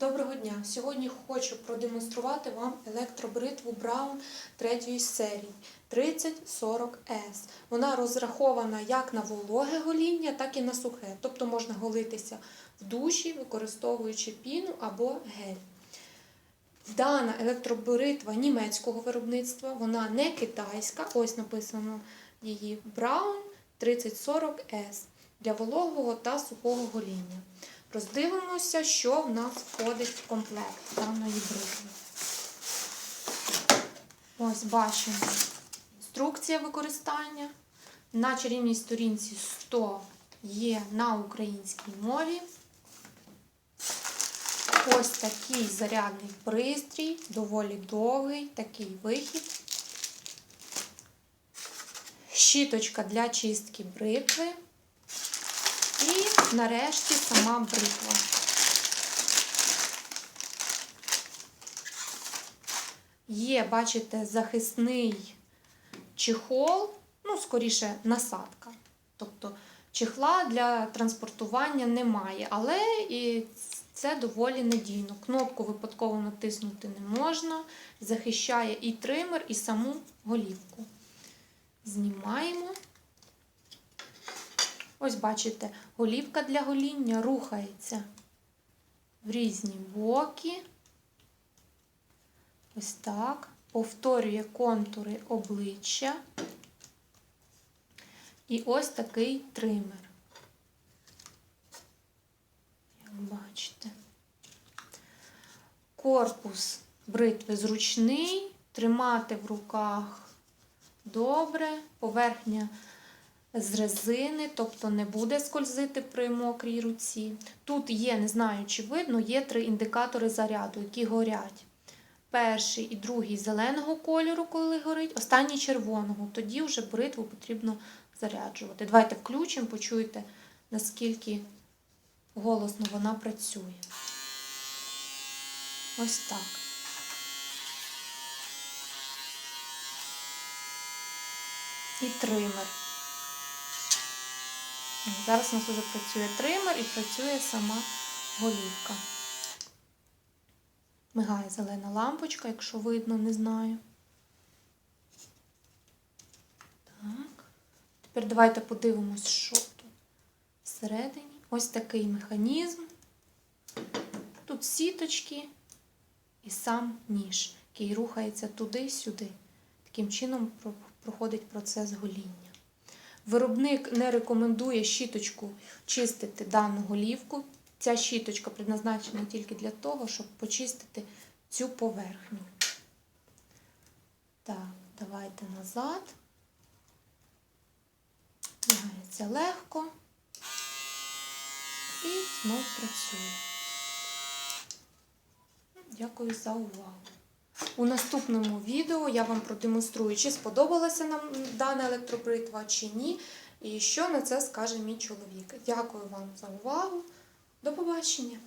Доброго дня! Сьогодні хочу продемонструвати вам електробритву Brown третьої серії 3040S. Вона розрахована як на вологе гоління, так і на сухе. Тобто можна голитися в душі, використовуючи піну або гель. Дана електробритва німецького виробництва, вона не китайська. Ось написано її Brown 3040S для вологого та сухого гоління. Роздивимося, що в нас входить в комплект даної бритви. Ось бачимо інструкція використання. На чарівній сторінці 100 є на українській мові. Ось такий зарядний пристрій, доволі довгий, такий вихід. Щіточка для чистки бритви. Нарешті сама бритва. Є, бачите, захисний чехол, ну, скоріше, насадка. Тобто чехла для транспортування немає, але і це доволі надійно. Кнопку випадково натиснути не можна, захищає і тример, і саму голівку. Знімаємо. Ось бачите, голівка для гоління рухається в різні боки. Ось так. Повторює контури обличчя. І ось такий тример. Як бачите. Корпус бритви зручний, тримати в руках добре, поверхня з резини, тобто не буде скользити при мокрій руці. Тут є, не знаю, чи видно, є три індикатори заряду, які горять. Перший і другий зеленого кольору, коли горить, останній червоного. Тоді вже бритву потрібно заряджувати. Давайте включимо, почуєте, наскільки голосно вона працює. Ось так. І тример. Зараз у нас вже працює тример і працює сама голівка. Мигає зелена лампочка, якщо видно, не знаю. Так. Тепер давайте подивимось, що тут всередині. Ось такий механізм. Тут сіточки і сам ніж, який рухається туди-сюди. Таким чином проходить процес гоління. Виробник не рекомендує щіточку чистити дану голівку. Ця щіточка предназначена тільки для того, щоб почистити цю поверхню. Так, давайте назад. Лягається легко і знов працює. Дякую за увагу. У наступному відео я вам продемонструю, чи сподобалася нам дана електробритва, чи ні, і що на це скаже мій чоловік. Дякую вам за увагу. До побачення!